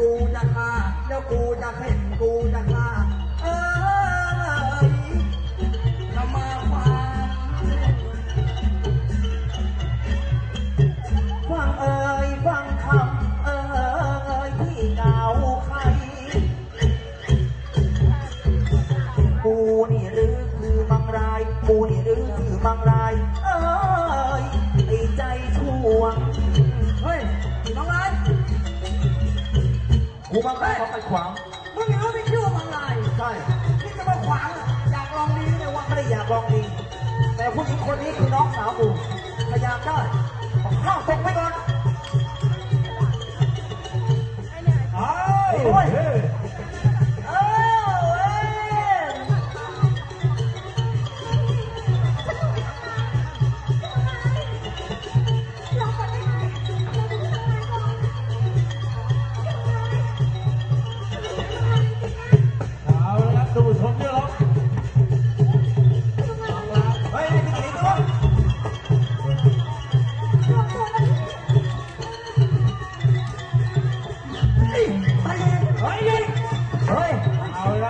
กูจะฆ่าแล้วกูจะเห็นกูจะฆ่าเอ้ยจะมาฟังฟังเอ่ยฟังคำเอ่ยที่กล่าวใคร กูนี่หรือคือมังราย กูนี่หรือคือมังรายเอ้ย กูบังคับเขาไปขวางมึงยังรู้ไม่ชื่อว่ามังรายใช่นี่จะมาขวางอะอยากลองดีเลยว่าไม่ได้อยากลองดี แต่ผู้หญิงคนนี้คือน้องสาวกูพยายามได้ เอาละครับ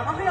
ท่านผู้